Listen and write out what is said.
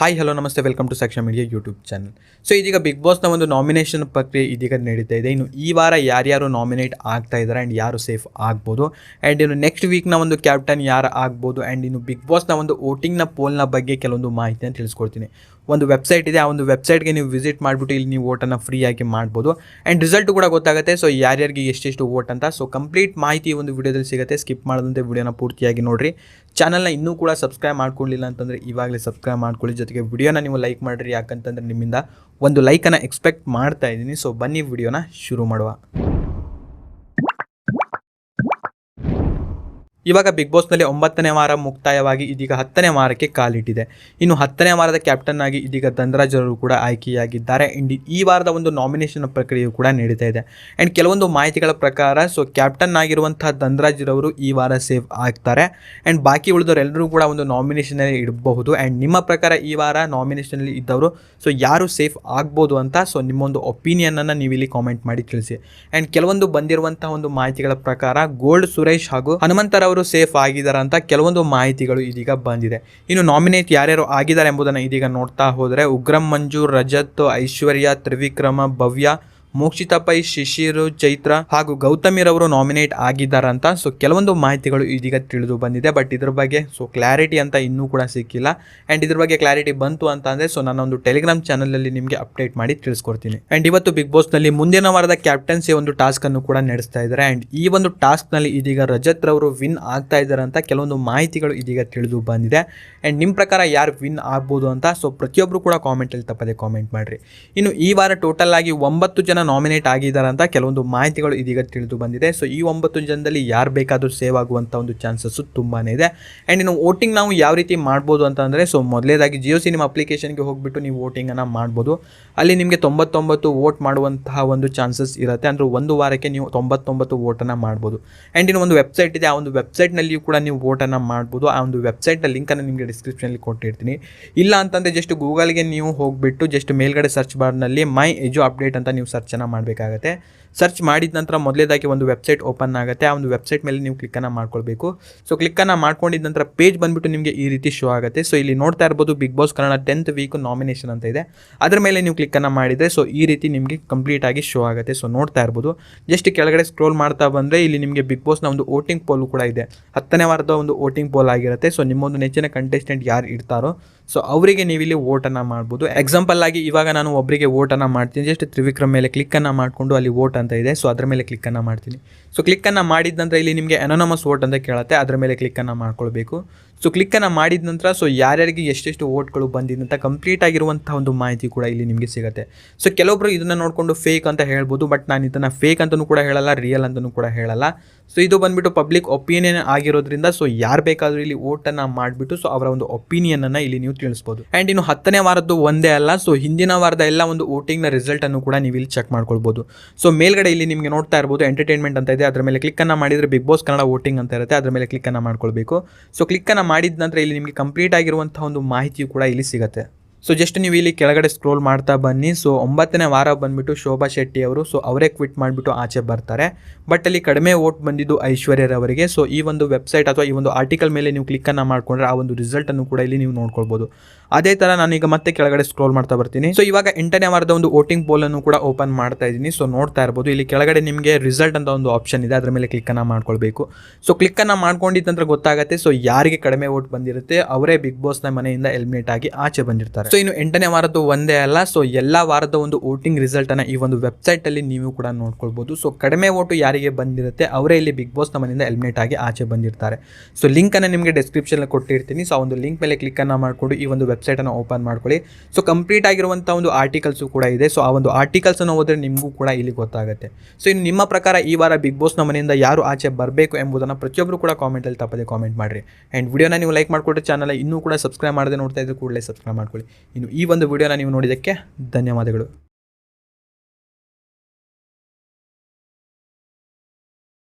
Hi hello ನಮಸ್ತೆ. Welcome to Saksha media YouTube channel so ಇದೀಗ big ಬಾಸ್ನ ಒಂದು ನಾಮಿನೇಷನ್ ಪ್ರಕ್ರಿಯೆ ಇದೀಗ ನಡೀತಾ ಇದೆ. ಇನ್ನು ಈ ವಾರ ಯಾರ್ಯಾರು ನಾಮಿನೇಟ್ ಆಗ್ತಾ ಇದ್ದಾರೆ ಆ್ಯಂಡ್ ಯಾರು ಸೇಫ್ ಆಗ್ಬೋದು? ಆ್ಯಂಡ್ ಇನ್ನು ನೆಕ್ಸ್ಟ್ ವೀಕ್ನ ಒಂದು ಕ್ಯಾಪ್ಟನ್ ಯಾರು ಆಗ್ಬೋದು? ಆ್ಯಂಡ್ ಇನ್ನು ಬಿಗ್ ಬಾಸ್ನ ಒಂದು ವೋಟಿಂಗ್ನ ಪೋಲ್ನ ಬಗ್ಗೆ ಕೆಲವೊಂದು ಮಾಹಿತಿಯನ್ನು ತಿಳಿಸ್ಕೊಡ್ತೀನಿ. ಒಂದು ವೆಬ್ಸೈಟ್ ಇದೆ, ಆ ಒಂದು ವೆಬ್ಸೈಟ್ಗೆ ನೀವು ವಿಸಿಟ್ ಮಾಡಿಬಿಟ್ಟು ಇಲ್ಲಿ ನೀವು ಓಟನ್ನು ಫ್ರೀಯಾಗಿ ಮಾಡ್ಬೋದು. ಆ್ಯಂಡ್ ರಿಸಲ್ಟ್ ಕೂಡ ಗೊತ್ತಾಗುತ್ತೆ ಸೊ ಯಾರ್ಯಾರಿಗೆ ಎಷ್ಟೆಷ್ಟು ಓಟ್ ಅಂತ. ಸೊ ಕಂಪ್ಲೀಟ್ ಮಾಹಿತಿ ಒಂದು ವಿಡಿಯೋದಲ್ಲಿ ಸಿಗುತ್ತೆ ಸ್ಕಿಪ್ ಮಾಡದಂತೆ ವಿಡಿಯೋನ ಪೂರ್ತಿಯಾಗಿ ನೋಡಿರಿ. ಚಾನಲ್ನ ಇನ್ನೂ ಕೂಡ ಸಬ್ಸ್ಕ್ರೈಬ್ ಮಾಡ್ಕೊಳ್ಳಿಲ್ಲ ಅಂತಂದರೆ ಇವಾಗಲೇ ಸಬ್ಸ್ಕ್ರೈಬ್ ಮಾಡ್ಕೊಳ್ಳಿ. ಜೊತೆಗೆ ವಿಡಿಯೋನ ನೀವು ಲೈಕ್ ಮಾಡಿರಿ, ಯಾಕಂತಂದರೆ ನಿಮ್ಮಿಂದ ಒಂದು ಲೈಕನ್ನು ಎಕ್ಸ್ಪೆಕ್ಟ್ ಮಾಡ್ತಾ ಇದ್ದೀನಿ. ಸೊ ಬನ್ನಿ ವಿಡಿಯೋನ ಶುರು ಮಾಡುವ. ಇವಾಗ ಬಿಗ್ ಬಾಸ್ನಲ್ಲಿ ಒಂಬತ್ತನೇ ವಾರ ಮುಕ್ತಾಯವಾಗಿ ಇದೀಗ ಹತ್ತನೇ ವಾರಕ್ಕೆ ಕಾಲಿಟ್ಟಿದೆ ಇನ್ನು ಹತ್ತನೇ ವಾರದ ಕ್ಯಾಪ್ಟನ್ ಆಗಿ ಇದೀಗ ಧನರಾಜ್ ಕೂಡ ಆಯ್ಕೆಯಾಗಿದ್ದಾರೆ. ಆ್ಯಂಡ್ ಈ ವಾರದ ಒಂದು ನಾಮಿನೇಷನ್ ಪ್ರಕ್ರಿಯೆಯು ಕೂಡ ನಡೀತಾ ಇದೆ. ಆ್ಯಂಡ್ ಕೆಲವೊಂದು ಮಾಹಿತಿಗಳ ಪ್ರಕಾರ ಸೊ ಕ್ಯಾಪ್ಟನ್ ಆಗಿರುವಂತಹ ಧನರಾಜ್ ರವರು ಈ ವಾರ ಸೇವ್ ಆಗ್ತಾರೆ. ಆ್ಯಂಡ್ ಬಾಕಿ ಉಳಿದವರೆಲ್ಲರೂ ಕೂಡ ಒಂದು ನಾಮಿನೇಷನಲ್ಲಿ ಇಡಬಹುದು. ಆ್ಯಂಡ್ ನಿಮ್ಮ ಪ್ರಕಾರ ಈ ವಾರ ನಾಮಿನೇಷನಲ್ಲಿ ಇದ್ದವರು ಸೊ ಯಾರು ಸೇಫ್ ಆಗ್ಬೋದು ಅಂತ ಸೊ ನಿಮ್ಮೊಂದು ಒಪಿನಿಯನನ್ನು ನೀವು ಇಲ್ಲಿ ಕಾಮೆಂಟ್ ಮಾಡಿ ತಿಳಿಸಿ. ಆ್ಯಂಡ್ ಕೆಲವೊಂದು ಬಂದಿರುವಂತಹ ಒಂದು ಮಾಹಿತಿಗಳ ಪ್ರಕಾರ ಗೋಲ್ಡ್ ಸುರೇಶ್ ಹಾಗೂ ಹನುಮಂತರವರು ಸೇಫ್ ಆಗಿದ್ದಾರೆ ಅಂತ ಕೆಲವೊಂದು ಮಾಹಿತಿಗಳು ಇದೀಗ ಬಂದಿದೆ. ಇನ್ನು ನಾಮಿನೇಟ್ ಯಾರ್ಯಾರು ಆಗಿದ್ದಾರೆ ಎಂಬುದನ್ನು ಇದೀಗ ನೋಡ್ತಾ ಹೋದರೆ ಉಗ್ರಂ ಮಂಜು, ರಜತ್, ಐಶ್ವರ್ಯ, ತ್ರಿವಿಕ್ರಮ, ಭವ್ಯ ಮೋಕ್ಷಿತಾ ಪೈ ಶಿಶಿರು ಚೈತ್ರ ಹಾಗೂ ಗೌತಮಿರವರು ನಾಮಿನೇಟ್ ಆಗಿದ್ದಾರಂತ. ಸೊ ಕೆಲವೊಂದು ಮಾಹಿತಿಗಳು ಇದೀಗ ತಿಳಿದು ಬಂದಿದೆ ಬಟ್ ಇದ್ರ ಬಗ್ಗೆ ಸೊ ಕ್ಲಾರಿಟಿ ಅಂತ ಇನ್ನೂ ಕೂಡ ಸಿಕ್ಕಿಲ್ಲ. ಆ್ಯಂಡ್ ಇದ್ರ ಬಗ್ಗೆ ಕ್ಲಾರಿಟಿ ಬಂತು ಅಂತ ಅಂದರೆ ಸೊ ನಾನು ಒಂದು ಟೆಲಿಗ್ರಾಮ್ ಚಾನಲಲ್ಲಿ ನಿಮಗೆ ಅಪ್ಡೇಟ್ ಮಾಡಿ ತಿಳಿಸ್ಕೊಡ್ತೀನಿ. ಆ್ಯಂಡ್ ಇವತ್ತು ಬಿಗ್ ಬಾಸ್ನಲ್ಲಿ ಮುಂದಿನ ವಾರದ ಕ್ಯಾಪ್ಟನ್ಸಿ ಒಂದು ಟಾಸ್ಕ್ ಅನ್ನು ಕೂಡ ನಡೆಸ್ತಾ ಇದ್ದಾರೆ. ಆ್ಯಂಡ್ ಈ ಒಂದು ಟಾಸ್ಕ್ನಲ್ಲಿ ಇದೀಗ ರಜತ್ ರವರು ವಿನ್ ಆಗ್ತಾ ಇದ್ದಾರೆ ಅಂತ ಕೆಲವೊಂದು ಮಾಹಿತಿಗಳು ಇದೀಗ ತಿಳಿದು ಬಂದಿದೆ. ಆ್ಯಂಡ್ ನಿಮ್ಮ ಪ್ರಕಾರ ಯಾರು ವಿನ್ ಆಗ್ಬೋದು ಅಂತ ಸೊ ಪ್ರತಿಯೊಬ್ಬರು ಕೂಡ ಕಾಮೆಂಟಲ್ಲಿ ತಪ್ಪದೆ ಕಾಮೆಂಟ್ ಮಾಡಿರಿ. ಇನ್ನು ಈ ವಾರ ಟೋಟಲ್ ಆಗಿ ಒಂಬತ್ತು ಜನ ನಾಮಿನೇಟ್ ಆಗಿದ್ದಾರೆ ಅಂತ ಕೆಲವೊಂದು ಮಾಹಿತಿಗಳು ಇದೀಗ ತಿಳಿದು ಬಂದಿದೆ. ಸೊ ಈ ಒಂಬತ್ತು ಜನದಲ್ಲಿ ಯಾರು ಬೇಕಾದರೂ ಸೇವ್ ಆಗುವಂಥ ಒಂದು ಚಾನ್ಸಸ್ಸು ತುಂಬಾ ಇದೆ. ಆ್ಯಂಡ್ ಇನ್ನು ವೋಟಿಂಗ್ ನಾವು ಯಾವ ರೀತಿ ಮಾಡ್ಬೋದು ಅಂತ ಅಂದರೆ ಸೊ ಮೊದಲೇದಾಗಿ ಜಿಯೋ ಸಿನಿಮಾ ಅಪ್ಲಿಕೇಶನ್ಗೆ ಹೋಗ್ಬಿಟ್ಟು ನೀವು ವೋಟಿಂಗನ್ನು ಮಾಡ್ಬೋದು. ಅಲ್ಲಿ ನಿಮಗೆ ತೊಂಬತ್ತೊಂಬತ್ತು ವೋಟ್ ಮಾಡುವಂತಹ ಒಂದು ಚಾನ್ಸಸ್ ಇರುತ್ತೆ. ಅಂದರೆ ಒಂದು ವಾರಕ್ಕೆ ನೀವು ತೊಂಬತ್ತೊಂಬತ್ತು ವೋಟನ್ನು ಮಾಡ್ಬೋದು. ಆ್ಯಂಡ್ ಇನ್ನು ಒಂದು ವೆಬ್ಸೈಟ್ ಇದೆ. ಆ ಒಂದು ವೆಬ್ಸೈಟ್ನಲ್ಲಿಯೂ ಕೂಡ ನೀವು ವೋಟನ್ನು ಮಾಡ್ಬೋದು. ಆ ಒಂದು ವೆಬ್ಸೈಟ್ನ ಲಿಂಕನ್ನು ನಿಮಗೆ ಡಿಸ್ಕ್ರಿಪ್ಷನಲ್ಲಿ ಕೊಟ್ಟಿರ್ತೀನಿ. ಇಲ್ಲ ಅಂತಂದರೆ ಜಸ್ಟ್ ಗೂಗಲ್ಗೆ ನೀವು ಹೋಗಿಬಿಟ್ಟು ಜಸ್ಟ್ ಮೇಲ್ಗಡೆ ಸರ್ಚ್ ಬಾರ್ನಲ್ಲಿ ಮೈ ಎಜು ಅಪ್ಡೇಟ್ ಅಂತ ನೀವು ಸರ್ಚನ್ನು ಮಾಡಬೇಕಾಗತ್ತೆ. ಸರ್ಚ್ ಮಾಡಿದ ನಂತರ ಮೊದಲೇದಾಗಿ ಒಂದು ವೆಬ್ಸೈಟ್ ಓಪನ್ ಆಗುತ್ತೆ. ಆ ಒಂದು ವೆಬ್ಸೈಟ್ ಮೇಲೆ ನೀವು ಕ್ಲಿಕ್ಕನ್ನು ಮಾಡ್ಕೊಳ್ಬೇಕು. ಸೊ ಕ್ಲಿಕ್ಕನ್ನು ಮಾಡ್ಕೊಂಡಿದ್ದ ನಂತರ ಪೇಜ್ ಬಂದುಬಿಟ್ಟು ನಿಮಗೆ ಈ ರೀತಿ ಶೋ ಆಗುತ್ತೆ. ಸೊ ಇಲ್ಲಿ ನೋಡ್ತಾ ಇರ್ಬೋದು Bigg Boss Kannada tenth week nomination ಅಂತ ಇದೆ. ಅದರ ಮೇಲೆ ನೀವು ಕ್ಲಿಕ್ಕನ್ನು ಮಾಡಿದರೆ ಸೊ ಈ ರೀತಿ ನಿಮಗೆ ಕಂಪ್ಲೀಟ್ ಆಗಿ ಶೋ ಆಗುತ್ತೆ. ಸೊ ನೋಡ್ತಾ ಇರ್ಬೋದು. ಜಸ್ಟ್ ಕೆಳಗಡೆ ಸ್ಕ್ರೋಲ್ ಮಾಡ್ತಾ ಬಂದರೆ ಇಲ್ಲಿ ನಿಮಗೆ ಬಿಗ್ ಬಾಸ್ನ ಒಂದು ವೋಟಿಂಗ್ ಪೋಲು ಕೂಡ ಇದೆ. ಹತ್ತನೇ ವಾರದ ಒಂದು ವೋಟಿಂಗ್ ಪೋಲ್ ಆಗಿರುತ್ತೆ. ಸೊ ನಿಮ್ಮೊಂದು ನೆಚ್ಚಿನ ಕಂಟೆಸ್ಟೆಂಟ್ ಯಾರು ಇರ್ತಾರೋ ಸೊ ಅವರಿಗೆ ನೀವು ಇಲ್ಲಿ ವೋಟನ್ನು ಮಾಡ್ಬೋದು. ಎಕ್ಸಾಂಪಲ್ ಆಗಿ ಇವಾಗ ನಾನು ಒಬ್ಬರಿಗೆ ವೋಟನ್ನು ಮಾಡ್ತೀನಿ. ಜಸ್ಟ್ ತ್ರಿವಿಕ್ರಮ್ ಮೇಲೆ ಕ್ಲಿಕ್ಕನ್ನು ಮಾಡಿಕೊಂಡು ಅಲ್ಲಿ ವೋಟ್ ಅಂತ ಇದೆ. ಸೊ ಅದರ ಮೇಲೆ ಕ್ಲಿಕ್ಕನ್ನು ಮಾಡ್ತೀನಿ. ಸೊ ಕ್ಲಿಕ್ಕನ್ನು ಮಾಡಿದ ನಂತರ ಇಲ್ಲಿ ನಿಮಗೆ ಅನೋನಮಸ್ ವೋಟ್ ಅಂತ ಕೇಳುತ್ತೆ. ಅದರ ಮೇಲೆ ಕ್ಲಿಕ್ಕನ್ನು ಮಾಡ್ಕೊಳ್ಬೇಕು. ಸೊ ಕ್ಲಿಕ್ಕನ್ನು ಮಾಡಿದ ನಂತರ ಸೊ ಯಾರ್ಯಾರಿಗೆ ಎಷ್ಟೆಷ್ಟು ವೋಟ್ಗಳು ಬಂದಿದೆ ಅಂತ ಕಂಪ್ಲೀಟ್ ಆಗಿರುವಂಥ ಒಂದು ಮಾಹಿತಿ ಕೂಡ ಇಲ್ಲಿ ನಿಮಗೆ ಸಿಗುತ್ತೆ. ಸೊ ಕೆಲವೊಬ್ಬರು ಇದನ್ನು ನೋಡಿಕೊಂಡು ಫೇಕ್ ಅಂತ ಹೇಳ್ಬೋದು ಬಟ್ ನಾನು ಇದನ್ನು ಫೇಕ್ ಅಂತಲೂ ಕೂಡ ಹೇಳಲ್ಲ ರಿಯಲ್ ಅಂತಲೂ ಕೂಡ ಹೇಳಲ್ಲ. ಸೊ ಇದು ಬಂದುಬಿಟ್ಟು ಪಬ್ಲಿಕ್ ಒಪಿನಿಯನ್ ಆಗಿರೋದ್ರಿಂದ ಸೊ ಯಾರು ಬೇಕಾದರೂ ಇಲ್ಲಿ ವೋಟನ್ನು ಮಾಡಿಬಿಟ್ಟು ಸೊ ಅವರ ಒಂದು ಒಪಿನಿಯನನ್ನು ಇಲ್ಲಿ ನೀವು ತಿಳಿಸ್ಬೋದು. ಆ್ಯಂಡ್ ಇನ್ನು ಹತ್ತನೇ ವಾರದ್ದು ಒಂದೇ ಅಲ್ಲ ಸೊ ಹಿಂದಿನ ವಾರದ ಎಲ್ಲ ಒಂದು ವೋಟಿಂಗ್ನ ರಿಸಲ್ಟನ್ನು ಕೂಡ ನೀವು ಇಲ್ಲಿ ಚೆಕ್ ಮಾಡ್ಕೊಳ್ಬೋದು. ಸೊ ಮೇಲ್ಗಡೆ ಇಲ್ಲಿ ನಿಮಗೆ ನೋಡ್ತಾ ಇರ್ಬೋದು ಎಂಟರ್ಟೈನ್ಮೆಂಟ್ ಅಂತ ಇದೆ, ಅದರ ಮೇಲೆ ಕ್ಲಿಕ್ಕನ್ನು ಮಾಡಿದರೆ ಬಿಗ್ ಬಾಸ್ ಕನ್ನಡ ವೋಟಿಂಗ್ ಅಂತ ಇರುತ್ತೆ, ಅದರ ಮೇಲೆ ಕ್ಲಿಕ್ಕನ್ನು ಮಾಡ್ಕೊಳ್ಬೇಕು. ಸೊ ಕ್ಲಿಕ್ಕನ್ನು ಮಾಡಿದ ನಂತರ ಇಲ್ಲಿ ನಿಮಗೆ ಕಂಪ್ಲೀಟ್ ಆಗಿರುವಂಥ ಒಂದು ಮಾಹಿತಿಯು ಕೂಡ ಇಲ್ಲಿ ಸಿಗುತ್ತೆ. ಸೊ ಜಸ್ಟ್ ನೀವು ಇಲ್ಲಿ ಕೆಳಗಡೆ ಸ್ಕ್ರೋಲ್ ಮಾಡ್ತಾ ಬನ್ನಿ. ಸೊ ಒಂಬತ್ತನೇ ವಾರ ಬಂದ್ಬಿಟ್ಟು ಶೋಭಾ ಶೆಟ್ಟಿ ಅವರು ಸೊ ಅವರೇ ಕ್ವಿಟ್ ಮಾಡಿಬಿಟ್ಟು ಆಚೆ ಬರ್ತಾರೆ. ಬಟ್ ಅಲ್ಲಿ ಕಡಿಮೆ ವೋಟ್ ಬಂದಿದ್ದು ಐಶ್ವರ್ಯರವರಿಗೆ ಸೊ ಈ ಒಂದು ವೆಬ್ಸೈಟ್ ಅಥವಾ ಈ ಒಂದು ಆರ್ಟಿಕಲ್ ಮೇಲೆ ನೀವು ಕ್ಲಿಕ್ಕನ್ನು ಮಾಡಿಕೊಂಡ್ರೆ ಆ ಒಂದು ರಿಸಲ್ಟನ್ನು ಕೂಡ ಇಲ್ಲಿ ನೀವು ನೋಡ್ಕೊಳ್ಬೋದು. ಅದೇ ಥರ ನಾನೀಗ ಮತ್ತೆ ಕೆಳಗಡೆ ಸ್ಕ್ರೋಲ್ ಮಾಡ್ತಾ ಬರ್ತೀನಿ. ಸೊ ಇವಾಗ ಎಂಟನೇ ವಾರದ ಒಂದು ವೋಟಿಂಗ್ ಪೋಲನ್ನು ಕೂಡ ಓಪನ್ ಮಾಡ್ತಾ ಇದ್ದೀನಿ. ಸೊ ನೋಡ್ತಾ ಇರ್ಬೋದು. ಇಲ್ಲಿ ಕೆಳಗಡೆ ನಿಮಗೆ ರಿಸಲ್ಟ್ ಅಂತ ಒಂದು ಆಪ್ಷನ್ ಇದೆ. ಅದರ ಮೇಲೆ ಕ್ಲಿಕ್ಕನ್ನು ಮಾಡ್ಕೊಳ್ಬೇಕು. ಸೊ ಕ್ಲಿಕ್ಕನ್ನು ಮಾಡ್ಕೊಂಡಿದ್ದಂತ ಗೊತ್ತಾಗುತ್ತೆ. ಸೊ ಯಾರಿಗೆ ಕಡಿಮೆ ವೋಟ್ ಬಂದಿರುತ್ತೆ? ಅವರೇ ಬಿಗ್ ಬಾಸ್ನ ಮನೆಯಿಂದ ಎಲಿಮಿನೇಟ್ ಆಗಿ ಆಚೆ ಬಂದಿರ್ತಾರೆ. ಸೊ ಇನ್ನು ಎಂಟನೇ ವಾರದ್ದು ಒಂದೇ ಅಲ್ಲ. ಸೊ ಎಲ್ಲ ವಾರದ ಒಂದು ವೋಟಿಂಗ್ ರಿಸಲ್ಟನ್ನು ಈ ಒಂದು ವೆಬ್ಸೈಟಲ್ಲಿ ನೀವು ಕೂಡ ನೋಡ್ಕೊಳ್ಬೋದು. ಸೊ ಕಡಿಮೆ ವೋಟು ಯಾರಿಗೆ ಬಂದಿರುತ್ತೆ? ಅವರೇ ಇಲ್ಲಿ ಬಿಗ್ ಬಾಸ್ ನಮ್ಮನಿಂದ ಎಲಿಮಿನೇಟ್ ಆಗಿ ಆಚೆ ಬಂದಿರ್ತಾರೆ. ಸೊ ಲಿಂಕನ್ನು ನಿಮಗೆ ಡಿಸ್ಕ್ರಿಪ್ಷನ್ ಕೊಟ್ಟಿರ್ತೀನಿ. ಸೊ ಒಂದು ಲಿಂಕ್ ಮೇಲೆ ಕ್ಲಿಕ್ಕನ್ನು ಮಾಡಿಕೊಂಡು ಈ ಒಂದು ವೆಬ್ಸೈಟನ್ನು ಓಪನ್ ಮಾಡ್ಕೊಳ್ಳಿ. ಸೊ ಕಂಪ್ಲೀಟ್ ಆಗಿರುವಂಥ ಒಂದು ಆರ್ಟಿಕಲ್ಸು ಕೂಡ ಇದೆ. ಸೊ ಆ ಒಂದು ಆರ್ಟಿಕಲ್ಸನ್ನು ಹೋದ್ರೆ ನಿಮಗೂ ಕೂಡ ಇಲ್ಲಿ ಗೊತ್ತಾಗುತ್ತೆ. ಸೊ ಇನ್ನು ನಿಮ್ಮ ಪ್ರಕಾರ ಈ ವಾರ ಬಿಗ್ ಬಾಸ್ ನಮ್ಮನಿಂದ ಯಾರು ಆಚೆ ಬರಬೇಕು ಎಂಬುದನ್ನು ಪ್ರತಿಯೊಬ್ಬರು ಕೂಡ ಕಾಮೆಂಟಲ್ಲಿ ತಪ್ಪದೆ ಕಾಮೆಂಟ್ ಮಾಡಿರಿ. ಆ್ಯಂಡ್ ವಿಡಿಯೋನ ನೀವು ಲೈಕ್ ಮಾಡಿಕೊಟ್ಟು ಚಾನಲ್ ಇನ್ನೂ ಕೂಡ ಸಬ್ಸ್ಕ್ರೈಬ್ ಮಾಡದೆ ನೋಡ್ತಾ ಇದ್ರೆ ಕೂಡಲೇ ಸಬ್ಸ್ಕ್ರೈಬ್ ಮಾಡ್ಕೊಳ್ಳಿ. ಇನ್ನು ಈ ಒಂದು ವಿಡಿಯೋನ ನೀವು ನೋಡಿದ್ದಕ್ಕೆ ಧನ್ಯವಾದಗಳು.